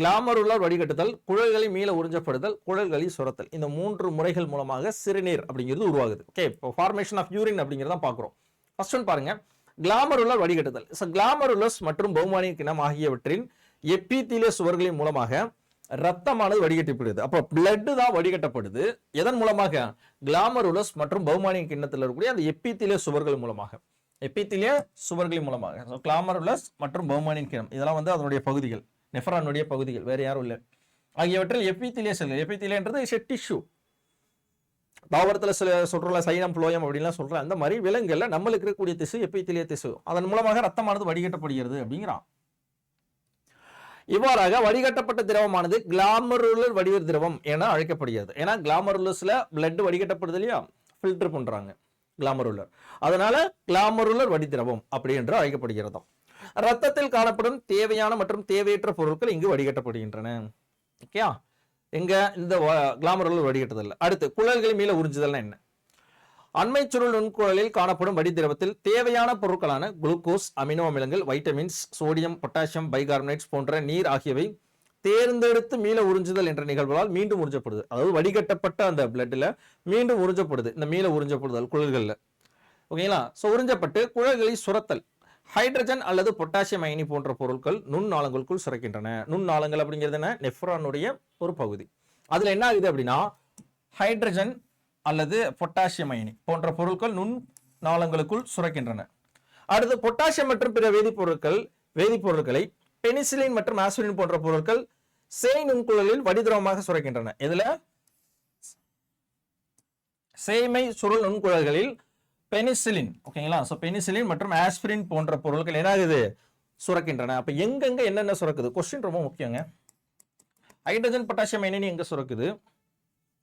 கிளாமருலர் வடிகட்டுதல் குழல்களை மீள உறிஞ்சப்படுதல் குழல்களை சுரத்தல். இந்த மூன்று முறைகள் மூலமாக சிறுநீர் அப்படிங்கிறது உருவாகுது. ஓகே இப்போ ஃபார்மேஷன் ஆஃப் யூரின் அப்படிங்கிறதான் பார்க்குறோம். ஃபர்ஸ்ட் ஒன் பாருங்க. கிளாமருலர் வடிகட்டுதல். ஸோ கிளாமருலஸ் மற்றும் பௌமானிய கிணம் ஆகியவற்றின் எப்பித்திலிய சுவர்களின் மூலமாக ரத்தமானது வடிகட்டப்படுது. அப்போ பிளட்டு தான் வடிகட்டப்படுது. எதன் மூலமாக? கிளாமருலஸ் மற்றும் பௌமானிய கிண்ணத்தில் இருக்கக்கூடிய அந்த எப்பித்தீலிய சுவர்கள் மூலமாக. எப்பித்திலிய சுவர்களின் மூலமாக. ஸோ கிளாமருலஸ் மற்றும் பௌமானின் கிணம் இதெல்லாம் வந்து அதனுடைய பகுதிகள். நெஃபரானுடைய பகுதிகள். வேற யாரும் இல்லை. ஆகியவற்றில் எப்பித்திலிய செல்கள். எப்பித்திலியன்றது ஷெட் டிஷ்யூ தாவரத்தில் சில சொல்றல சைனம் புளோயம் அப்படின்லாம் சொல்கிறேன் அந்த மாதிரி விலங்குகளில் நம்மளுக்கு இருக்கக்கூடிய திசு எப்பித்திலிய திசு. அதன் மூலமாக ரத்தமானது வடிகட்டப்படுகிறது அப்படிங்கிறான். இவ்வாறாக வடிகட்டப்பட்ட திரவமானது கிளாமருலர் வடிவ திரவம் என அழைக்கப்படுகிறது. ஏன்னா கிளாமருலஸில் பிளட் வடிகட்டப்படுது இல்லையா? ஃபில்டர் பண்ணுறாங்க கிளாமருலர் அதனால கிளாமருலர் வடி திரவம் அப்படி என்று அழைக்கப்படுகிறதாம். ரத்தத்தில் காணப்படும் தேவையான மற்றும் தேவையற்ற பொருட்கள் இங்கு வடிகட்டப்படுகின்றன. ஓகேயா எங்க இந்த கிளாமருலர் வடிகட்டுதல். அடுத்து குழல்கள் மேலே உறிஞ்சுதல்னா என்ன? அண்மை சுருள் நுண்குழலில் காணப்படும் வடிதிரவத்தில் தேவையான பொருட்களான குளுக்கோஸ் அமினோ அமிலங்கள் வைட்டமின்ஸ் சோடியம் பொட்டாசியம் பைகார்பனேட்ஸ் போன்ற நீர் ஆகியவை தேர்ந்தெடுத்து மீள உறிஞ்சுதல் என்ற நிகழ்வுகளால் மீண்டும் உறிஞ்சப்படுது. அதாவது வடிகட்டப்பட்ட அந்த பிளட்டில் மீண்டும் உறிஞ்சப்படுது. இந்த மீள உறிஞ்சப்படுதல் குழல்களில். ஓகேங்களா ஸோ உறிஞ்சப்பட்டு குழல்களை சுரத்தல். ஹைட்ரஜன் அல்லது பொட்டாசியம் அயனி போன்ற பொருட்கள் நுண்ணாளங்களுக்குள் சுரக்கின்றன. நுண்ணாளங்கள் அப்படிங்கிறது என்ன? நெஃப்ரானுடைய ஒரு பகுதி. அதில் என்ன ஆகுது அப்படின்னா ஹைட்ரஜன் அல்லது பொட்டாசியம் அயனி போன்ற பொருட்கள் நுண் நாளங்களுக்குள் சுரக்கின்றன. அடுத்து பொட்டாசியம் மற்றும் பிற வேதிப்பொருட்கள் வேதிப்பொருட்களை பெனிசிலின் மற்றும் ஆஸ்பிரின் போன்ற பொருட்கள் சேய் நுண்குழலில் வடிதிரவமாக சுரக்கின்றன. இதுல சேமை சுருள் நுண்குழல்களில் பெனிசிலின் ஓகேங்களா? ஸோ பெனிசிலின் மற்றும் ஆஸ்பிரின் போன்ற பொருட்கள் என்ன ஆகுது சுரக்கின்றன. அப்போ எங்கெங்க என்னென்ன சுரக்குது? கொஸ்டின் ரொம்ப முக்கியங்க. ஹைட்ரஜன் பொட்டாசியம் அயனி எங்கே சுரக்குது?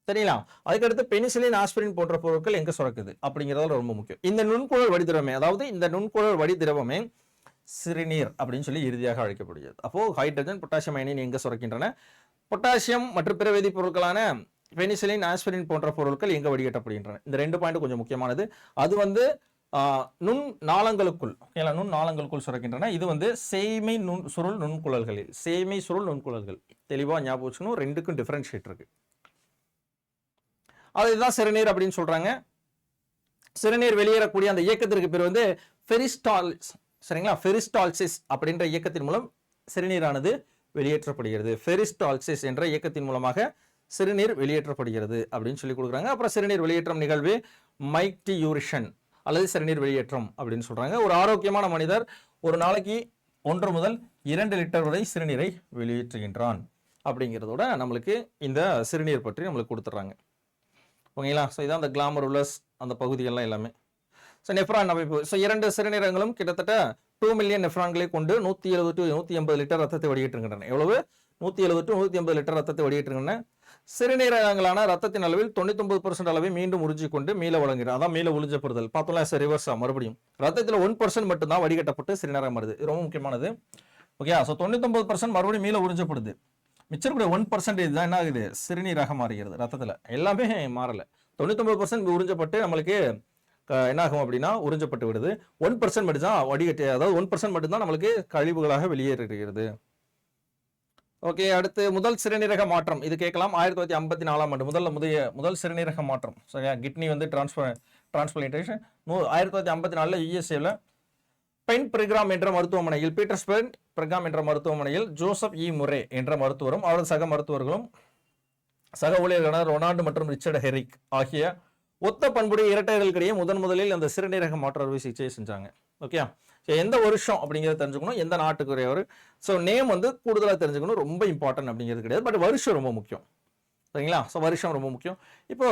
சரிங்களா அதுக்கடுத்து பெனிசிலின் ஆஸ்பிரின் போன்ற பொருட்கள் எங்க சுரக்குது? அப்படிங்கிறதால ரொம்ப முக்கியம். இந்த நுண்குழல் வடிதிரவமே அதாவது இந்த நுண்குழல் வடிதிரவமே சிறுநீர் அப்படின்னு சொல்லி இறுதியாக அழைக்கப்படுகிறது. அப்போ ஹைட்ரஜன் பொட்டாசியம் அயனின் எங்க சுரக்கின்றன? பொட்டாசியம் மற்றும் பிற வேதிப்பொருட்களான பெனிசிலின் ஆஸ்பிரின் போன்ற பொருட்கள் எங்க வடிகட்டப்படுகின்றன? இந்த ரெண்டு பாயிண்ட் கொஞ்சம் முக்கியமானது. அது வந்து நுண் நாளங்களுக்குள் ஓகேங்களா? நுண் நாளங்களுக்குள் சுரக்கின்றன. இது வந்து சேமை நுண் சுருள் நுண்குழல்களில் சேமை சுருள் நுண்குழல்கள். தெளிவாக ஞாபகம் வச்சுக்கணும். ரெண்டுக்கும் டிஃப்ரென்ஷியேட் இருக்குது அதுதான் சிறுநீர் அப்படின்னு சொல்றாங்க. சிறுநீர் வெளியேறக்கூடிய அந்த இயக்கத்திற்கு பேர் வந்து ஃபெரிஸ்டால்ஸ் சரிங்களா? ஃபெரிஸ்டால்சிஸ் அப்படின்ற இயக்கத்தின் மூலம் சிறுநீரானது வெளியேற்றப்படுகிறது. ஃபெரிஸ்டால்சிஸ் என்ற இயக்கத்தின் மூலமாக சிறுநீர் வெளியேற்றப்படுகிறது அப்படின்னு சொல்லி கொடுக்குறாங்க. அப்புறம் சிறுநீர் வெளியேற்றம் நிகழ்வு மைக்டியூரிஷன் அல்லது சிறுநீர் வெளியேற்றம் அப்படின்னு சொல்கிறாங்க ஒரு ஆரோக்கியமான மனிதர் ஒரு நாளைக்கு ஒன்று முதல் இரண்டு லிட்டர் வரை சிறுநீரை வெளியேற்றுகின்றான் அப்படிங்கிறதோட நம்மளுக்கு இந்த சிறுநீர் பற்றி நம்மளுக்கு கொடுத்துட்றாங்க. ஓகேங்களா? ஸோ இதான் அந்த கிளாமர்லஸ் அந்த பகுதிகள்லாம் எல்லாமே. ஸோ நெஃப்ரான் அமைப்பு. ஸோ இரண்டு சிறுநீரகங்களும் கிட்டத்தட்ட டூ மில்லியன் நெஃப்ரான்களை கொண்டு நூற்றி எழுபது டு நூற்றி எண்பது லிட்டர் ரத்தத்தை வெளியிட்டுகின்றன எவ்வளவு? நூற்றி எழுபது டு நூற்றி எண்பது லிட்டர் ரத்தத்தை வெளியிட்டுகின்றன சிறுநீரகங்களான ரத்தத்தின் அளவில் தொண்ணூத்தொம்பது பர்சன்ட் அளவை மீண்டும் உறிஞ்சி கொண்டு மீள வழங்குகிறது. அதான் மீள உறிஞ்சப்படுதல். பார்த்தோம்ல ரிவர்ஸா மறுபடியும். ரத்தத்தில் ஒன் பர்சன்ட் மட்டும்தான் வடிகட்டப்பட்டு சிறுநீரகம் வருது. ரொம்ப முக்கியமானது. ஓகே ஸோ தொண்ணூத்தொம்பது பர்சன்ட் மறுபடியும் மீள உறிஞ்சப்படுது. மிச்சம் கூட ஒன் பர்சன்டேஜ் தான் என்ன ஆகுது? சிறுநீராக மாறுகிறது. ரத்தத்தில். எல்லாமே மாறலை. தொண்ணூத்தொம்பது பர்சன்ட் உறிஞ்சப்பட்டு நம்மளுக்கு க- என்ன ஆகும் அப்படின்னா உறிஞ்சப்பட்டு விடுது. ஒன் பர்சன்ட் மட்டும் தான் வடிகட்டி அதாவது ஒன் பர்சன்ட் மட்டும் தான் நம்மளுக்கு கழிவுகளாக வெளியேறுகிறது ஓகே அடுத்து முதல் சிறுநீரக மாற்றம். இது கேட்கலாம். ஆயிரத்தி தொள்ளாயிரத்தி ஐம்பத்தி நாலாம் ஆண்டு. முதல்ல முதைய முதல் சிறுநீரக மாற்றம். சரியா? கிட்னி வந்து டிரான்ஸ்பர் டிரான்ஸ்பிளான்டேஷன் ஆயிரத்தி தொள்ளாயிரத்தி ஐம்பத்தி நாலில் யூஎஸ்ஏவில் பென் பிரிகிராம் என்ற மருத்துவமனையில் பீட்டர்ஸ் பென் பிரிகாம் என்ற மருத்துவமனையில் ஜோசப் இ. முரே என்ற மருத்துவரும் அவரது சக மருத்துவர்களும் சக ஊழியர்களான ரொனால்டு மற்றும் ரிச்சர்ட் ஹெரிக் ஆகிய ஒத்த பண்புடைய இரட்டையர்களுக்கிடையே முதன் முதலில் அந்த சிறுநீரக மாற்று அறுவை சிகிச்சையை செஞ்சாங்க. ஓகே எந்த வருஷம் அப்படிங்கிறத தெரிஞ்சுக்கணும். எந்த நாட்டுக்குரியவர்? ஸோ நேம் வந்து கூடுதலாக தெரிஞ்சுக்கணும். ரொம்ப இம்பார்ட்டன்ட் அப்படிங்கிறது கிடையாது. பட் வருஷம் ரொம்ப முக்கியம். சரிங்களா? ஸோ வருஷம் ரொம்ப முக்கியம். இப்போ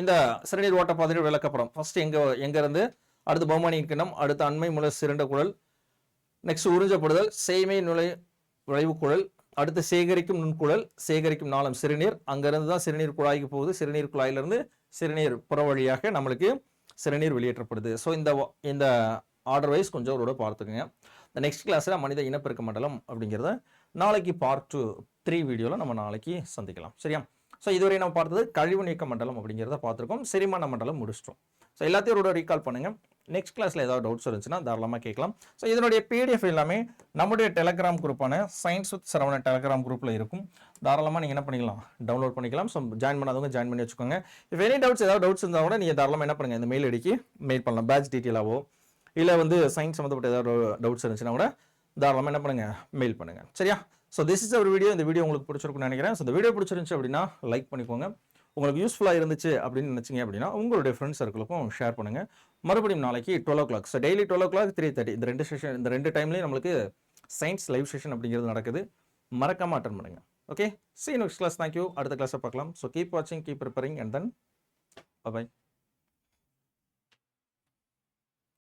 இந்த சிறுநீர் ஓட்ட பாதையில் விளக்கப்படம். ஃபர்ஸ்ட் எங்கே எங்கேருந்து? அடுத்து பௌமானிய கிண்ணம் அடுத்து அண்மை முல சிறண்ட குழல். நெக்ஸ்ட் உறிஞ்சப்படுதல் சேமை நுழை விளைவு குழல். அடுத்து சேகரிக்கும் நுண்குழல் சேகரிக்கும் நாளம் சிறுநீர். அங்கிருந்து தான் சிறுநீர் குழாய்க்கு போகுது. சிறுநீர் குழாயிலிருந்து சிறுநீர் புற வழியாக நம்மளுக்கு சிறுநீர் வெளியேற்றப்படுது. ஸோ இந்த இந்த ஆர்டர் வைஸ் கொஞ்சம் அவரோட பார்த்துக்குங்க. இந்த நெக்ஸ்ட் கிளாஸில் மனித இனப்பெருக்க மண்டலம் அப்படிங்கிறத நாளைக்கு பார்ட் டூ த்ரீ வீடியோவில் நம்ம நாளைக்கு சந்திக்கலாம். சரியா? ஸோ இதுவரை நம்ம பார்த்தது கழிவு நீக்க மண்டலம் அப்படிங்கிறத பார்த்துருக்கோம். செரிமான மண்டலம் முடிச்சிட்டோம். ஸோ எல்லாத்தையும் ஒரு ரீகால் பண்ணுங்கள் நெக்ஸ்ட் கிளாஸில் ஏதாவது டவுட்ஸ் இருந்துச்சுன்னா தாராளமாக கேட்கலாம். ஸோ இதனுடைய பிடிஎஃப் எல்லாமே நம்முடைய டெலகிராம் குரூப்பான சயின்ஸ் வித் சரவண டெலகிராம் குரூப்பில் இருக்கும். தாராளமாக நீங்கள் என்ன பண்ணிக்கலாம்? டவுன்லோட் பண்ணிக்கலாம். ஸோ ஜாயின் பண்ணாதவங்க ஜாயின் பண்ணி வச்சுக்கோங்க. இப்போ எனி டவுட்ஸ் ஏதாவது டவுட்ஸ் இருந்தால் கூட நீங்கள் தாராளமாக என்ன பண்ணுங்கள் இந்த மெயில் அடிக்கி மெயில் பண்ணலாம். பேட்ச் டீட்டெயிலாகவோ இல்லை வந்து சயின்ஸ் சம்மந்தப்பட்ட ஏதாவது டவுட்ஸ் இருந்துச்சுன்னா கூட தாராளமாக என்ன பண்ணுங்கள் மெயில் பண்ணுங்கள் சரியா? ஸோ திஸ் இஸ் ஒரு வீடியோ இந்த வீடியோ உங்களுக்கு பிடிச்சிருக்குன்னு நினைக்கிறேன். ஸோ இந்த வீடியோ பிடிச்சிருந்துச்சு அப்படின்னா லைக் பண்ணிக்கோங்க. உங்களுக்கு யூஸ்ஃபுல்லாக இருந்துச்சு அப்படின்னு நினச்சிங்க அப்படின்னா உங்களுடைய ஃப்ரெண்ட்ஸ் சர்க்கிளுக்கும் ஷேர் பண்ணுங்கள் மறுபடியும் நாளைக்கு twelve o'clock so daily twelve o'clock three thirty இந்த ரெண்டு செஷன் இந்த ரெண்டு டைம்லேயும் நம்மளுக்கு சயின்ஸ் லைவ் செஷன் அப்படிங்கிறது நடக்குது. மறக்காமல் அட்டன் பண்ணுங்கள் okay see next class thank you அடுத்த கிளாஸை பார்க்கலாம். ஸோ கீப் வாட்சிங் keep preparing and then bye